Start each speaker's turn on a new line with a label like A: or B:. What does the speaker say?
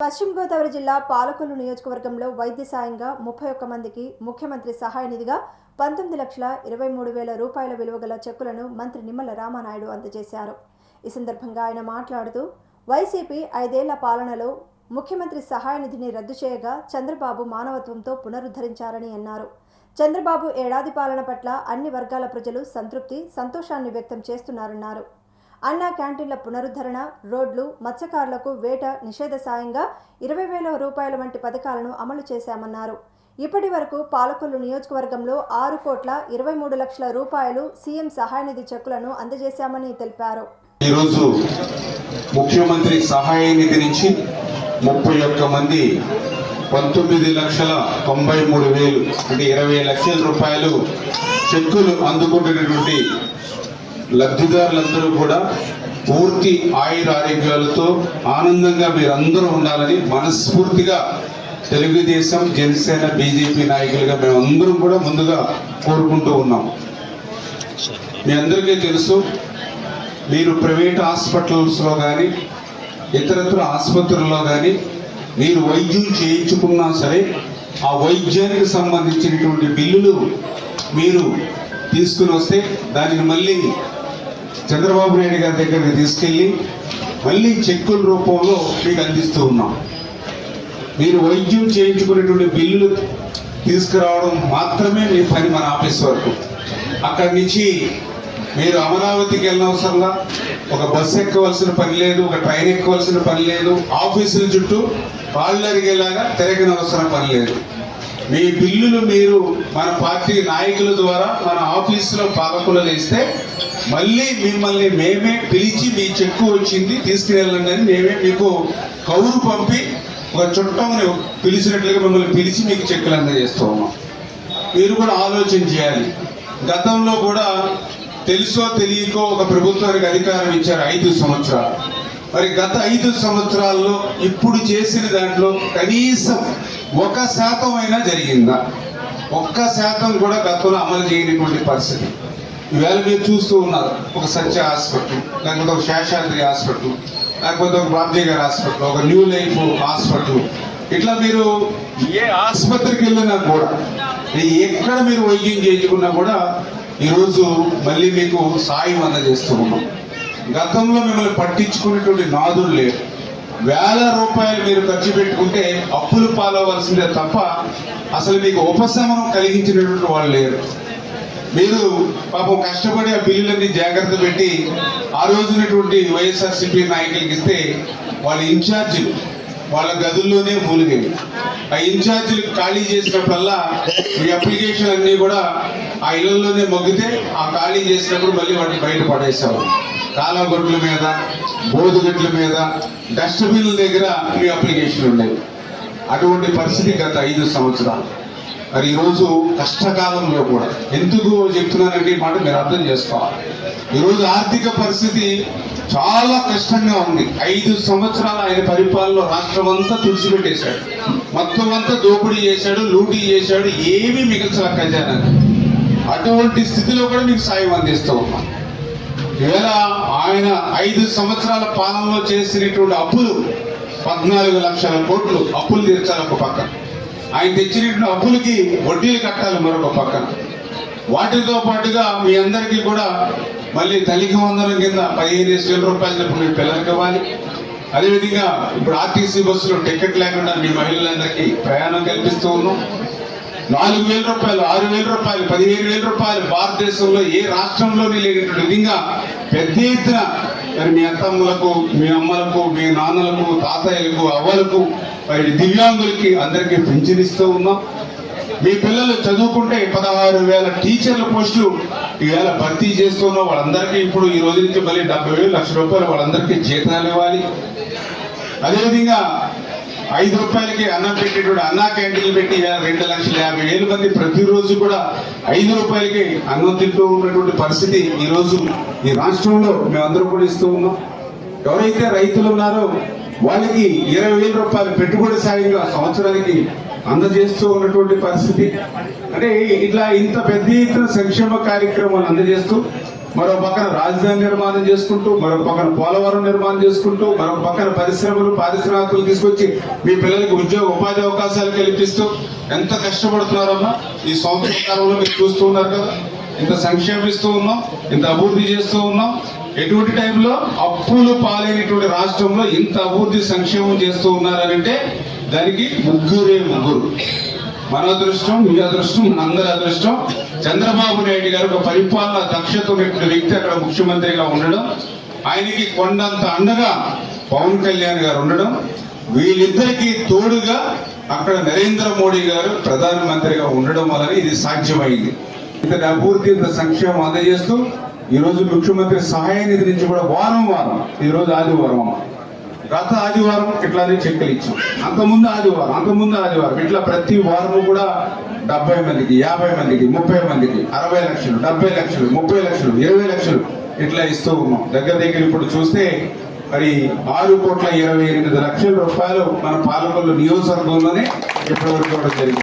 A: పశ్చిమ గోదావరి జిల్లా పాలకొల్లు నియోజకవర్గంలో వైద్య సాయంగా ముప్పై ఒక్క మందికి ముఖ్యమంత్రి సహాయ నిధిగా పంతొమ్మిది లక్షల ఇరవై మూడు వేల రూపాయల విలువగల చెక్కులను మంత్రి నిమ్మల రామానాయుడు అందజేశారు. ఈ సందర్భంగా ఆయన మాట్లాడుతూ వైసీపీ ఐదేళ్ళ పాలనలో ముఖ్యమంత్రి సహాయ నిధిని రద్దు చేయగా చంద్రబాబు మానవత్వంతో పునరుద్ధరించారని అన్నారు. చంద్రబాబు ఏడాది పాలన పట్ల అన్ని వర్గాల ప్రజలు సంతృప్తి సంతోషాన్ని వ్యక్తం చేస్తున్నారన్నారు. అన్నా క్యాంటీన్ల పునరుద్ధరణ రోడ్లు మత్స్యకారులకు వేట నిషేధ సాయంగా ఇరవై వేల రూపాయల వంటి పథకాలను అమలు చేశామన్నారు. ఇప్పటి వరకు పాలకొల్లు నియోజకవర్గంలో ఆరు కోట్ల ఇరవై మూడు లక్షల రూపాయలు సీఎం సహాయ నిధి చెక్కులను అందజేశామని తెలిపారు.
B: ఈరోజు ముఖ్యమంత్రి సహాయ నిధి నుంచి ముప్పై ఒక్క మంది పంతొమ్మిది లక్షల తొంభై మూడు వేలు అంటే ఇరవై లక్షల రూపాయలు చెక్కులు అందుకుంటున్నటువంటి లబ్ధిదారులందరూ కూడా పూర్తి ఆయుర ఆరోగ్యాలతో ఆనందంగా మీరందరూ ఉండాలని మనస్ఫూర్తిగా తెలుగుదేశం జనసేన బీజేపీ నాయకులుగా మేమందరం కూడా ముందుగా కోరుకుంటూ ఉన్నాం. మీ అందరికీ తెలుసు మీరు ప్రైవేట్ హాస్పిటల్స్లో కానీ ఇతరత్ర ఆసుపత్రుల్లో కానీ మీరు వైద్యం చేయించుకున్నా సరే ఆ వైద్యానికి సంబంధించినటువంటి బిల్లులు మీరు తీసుకుని వస్తే దానిని మళ్ళీ చంద్రబాబు నాయుడు గారి దగ్గరికి తీసుకెళ్ళి మళ్ళీ చెక్కుల రూపంలో మీకు అందిస్తూ ఉన్నాం. మీరు వైద్యం చేయించుకునేటువంటి బిల్లులు తీసుకురావడం మాత్రమే మీ పని మన ఆఫీస్ వరకు. అక్కడి నుంచి మీరు అమరావతికి వెళ్ళినవసరంలా ఒక బస్సు ఎక్కవలసిన పని లేదు ఒక ట్రైన్ ఎక్కవలసిన పని లేదు ఆఫీసుల చుట్టూ కాళ్ళు అరిగేలాగా తిరగనవసరం పని లేదు. మీ బిల్లులు మీరు మన పార్టీ నాయకుల ద్వారా మన ఆఫీసులో పాలకులు వేస్తే మళ్ళీ మిమ్మల్ని మేమే పిలిచి మీ చెక్కు వచ్చింది తీసుకువెళ్ళండి అని మేమే మీకు కౌరు పంపి ఒక చుట్టంని పిలిచినట్లుగా మిమ్మల్ని పిలిచి మీకు చెక్కులు అందజేస్తూ ఉన్నాం మీరు కూడా ఆలోచన చేయాలి. గతంలో కూడా తెలుసో తెలియకో ఒక ప్రభుత్వానికి అధికారం ఇచ్చారు ఐదు సంవత్సరాలు. మరి గత ఐదు సంవత్సరాల్లో ఇప్పుడు చేసిన దాంట్లో కనీసం ఒక శాతం అయినా జరిగిందా? ఒక్క శాతం కూడా గతంలో అమలు చేయనటువంటి పరిస్థితి. ఈవేళ మీరు చూస్తూ ఉన్నారు. ఒక సత్య హాస్పిటల్ లేకపోతే ఒక శేషాద్రి హాస్పిటల్ లేకపోతే ఒక బాబ్జీ గారి హాస్పిటల్ ఒక న్యూ లైఫ్ హాస్పిటల్. ఇట్లా మీరు ఏ ఆసుపత్రికి వెళ్ళినా కూడా ఎక్కడ మీరు వైద్యం చేయించుకున్నా కూడా ఈరోజు మళ్ళీ మీకు సాయం అందజేస్తూ ఉన్నాం. గతంలో మిమ్మల్ని పట్టించుకునేటువంటి నాదులు లేరు. వేల రూపాయలు మీరు ఖర్చు పెట్టుకుంటే అప్పులు పాలవలసిందే తప్ప అసలు మీకు ఉపశమనం కలిగించినటువంటి వాళ్ళు లేరు. మీరు పాపం కష్టపడి ఆ బిల్లులన్నీ జాగ్రత్త పెట్టి ఆ రోజునటువంటి వైఎస్ఆర్సీపీ నాయకులకి ఇస్తే వాళ్ళ ఇన్ఛార్జీలు వాళ్ళ గదుల్లోనే మూలిగేవి ఆ ఇన్ఛార్జీలు ఖాళీ చేసినప్పుడల్లా ఈ అప్లికేషన్ అన్నీ కూడా ఆ ఇళ్ళలోనే మొగ్గితే ఆ ఖాళీ చేసినప్పుడు మళ్ళీ వాటిని బయట పడేసేవారు కాలగొడ్ల మీద బోధుగట్ల మీద డస్ట్బిన్ల దగ్గర మీ అప్లికేషన్ ఉండేవి అటువంటి పరిస్థితి గత ఐదు సంవత్సరాలు. మరి ఈరోజు కష్టకాలంలో కూడా ఎందుకు చెప్తున్నానంటే మాట మీరు అర్థం చేసుకోవాలి. ఈరోజు ఆర్థిక పరిస్థితి చాలా కష్టంగా ఉంది. ఐదు సంవత్సరాలు ఆయన పరిపాలనలో రాష్ట్రం అంతా తుడిచిపెట్టేశాడు. మొత్తం అంతా దోపిడీ చేశాడు లూటీ చేశాడు ఏమీ మిగల్చల అటువంటి స్థితిలో కూడా మీకు సాయం అందిస్తూ ఉన్నాం. ఈవేళ ఆయన ఐదు సంవత్సరాల పాలనలో చేసినటువంటి అప్పులు పద్నాలుగు లక్షల కోట్లు అప్పులు తీర్చాలి ఒక పక్కన ఆయన తెచ్చినటువంటి అప్పులకి వడ్డీలు కట్టాలి మరొక పక్కన. వాటితో పాటుగా మీ అందరికీ కూడా మళ్ళీ తల్లికి వందనం కింద పదిహేను వేల రూపాయలు చెప్పిన మీ పిల్లలకి ఇవ్వాలి. అదేవిధంగా ఇప్పుడు ఆర్టీసీ బస్సులో టికెట్ లేకుండా మీ మహిళలందరికీ ప్రయాణం కల్పిస్తూ ఉన్నాం. నాలుగు వేల రూపాయలు ఆరు వేల రూపాయలు పదిహేను వేల రూపాయలు భారతదేశంలో ఏ రాష్ట్రంలోనే లేనటువంటి విధంగా పెద్ద ఎత్తున మరి మీ అత్తమ్మలకు మీ అమ్మలకు మీ నాన్నలకు తాతయ్యలకు అవ్వలకు మరి దివ్యాంగులకి అందరికీ పెంచనిస్తూ ఉన్నాం. మీ పిల్లలు చదువుకుంటే పదహారు వేల టీచర్ల పోస్టులు ఈవేళ భర్తీ చేస్తున్నాం వాళ్ళందరికీ ఇప్పుడు ఈ రోజు నుంచి మళ్ళీ డెబ్బై వేలు లక్ష రూపాయలు వాళ్ళందరికీ జీతాలు ఇవ్వాలి. అదేవిధంగా ఐదు రూపాయలకి అన్నం పెట్టేటువంటి అన్నా క్యాంటీన్లు పెట్టి రెండు లక్షల యాభై వేల మంది ప్రతిరోజు కూడా ఐదు రూపాయలకి అన్నం తింటూ ఉన్నటువంటి పరిస్థితి ఈరోజు ఈ రాష్ట్రంలో మేమందరం కూడా ఇస్తూ ఉన్నాం. ఎవరైతే రైతులు ఉన్నారో వాళ్ళకి ఇరవై వేల రూపాయలు పెట్టుబడి సాయంగా సంవత్సరానికి అందజేస్తూ ఉన్నటువంటి పరిస్థితి. అంటే ఇట్లా ఇంత పెద్ద ఎత్తున సంక్షేమ కార్యక్రమాలు అందజేస్తూ మరో పక్కన రాజధాని నిర్మాణం చేసుకుంటూ మరో పక్కన పోలవరం నిర్మాణం చేసుకుంటూ మరో పక్కన పరిశ్రమలు పారిశ్రామికలు తీసుకొచ్చి మీ పిల్లలకి ఉద్యోగ ఉపాధి అవకాశాలు కల్పిస్తూ ఎంత కష్టపడుతున్నారమ్మా. ఈ సంవత్సర కాలంలో మీరు చూస్తూ ఉన్నారు కదా. ఇంత సంక్షేమిస్తూ ఉన్నాం ఇంత అభివృద్ధి చేస్తూ ఉన్నాం. ఎటువంటి టైంలో అప్పులు పాలైనటువంటి రాష్ట్రంలో ఇంత అభివృద్ధి సంక్షేమం చేస్తూ ఉన్నారంటే దానికి ముగ్గురే ముగ్గురు. మన అదృష్టం మీ అదృష్టం మనందరి అదృష్టం. చంద్రబాబు నాయుడు గారు ఒక పరిపాలన దక్షత ఉన్నటువంటి వ్యక్తి అక్కడ ముఖ్యమంత్రిగా ఉండడం. ఆయనకి కొండంత అండగా పవన్ కళ్యాణ్ గారు ఉండడం. వీళ్ళిద్దరికీ తోడుగా అక్కడ నరేంద్ర మోడీ గారు ప్రధానమంత్రిగా ఉండడం వలన ఇది సాధ్యమైంది. ఇంతటి అభివృద్ధి ఇంత సంక్షేమం అందజేస్తూ ఈరోజు ముఖ్యమంత్రి సహాయ నిధి నుంచి కూడా వారం వారం ఈ రోజు ఆదివారం. గత ఆదివారం ఇట్లానే చెక్కులు ఇచ్చాం. అంతకుముందు ఆదివారం అంతకుముందు ఆదివారం ఇట్లా ప్రతి వారము కూడా డెబ్బై మందికి యాభై మందికి ముప్పై మందికి అరవై లక్షలు డెబ్బై లక్షలు ముప్పై లక్షలు ఇరవై లక్షలు ఇట్లా ఇస్తూ ఉన్నాం. దగ్గర దగ్గర ఇప్పుడు చూస్తే మరి ఆరు కోట్ల ఇరవై ఎనిమిది లక్షల రూపాయలు మన పాలకొల్లు నియోజకవర్గంలోనే ఇప్పటివరకు కూడా జరిగింది.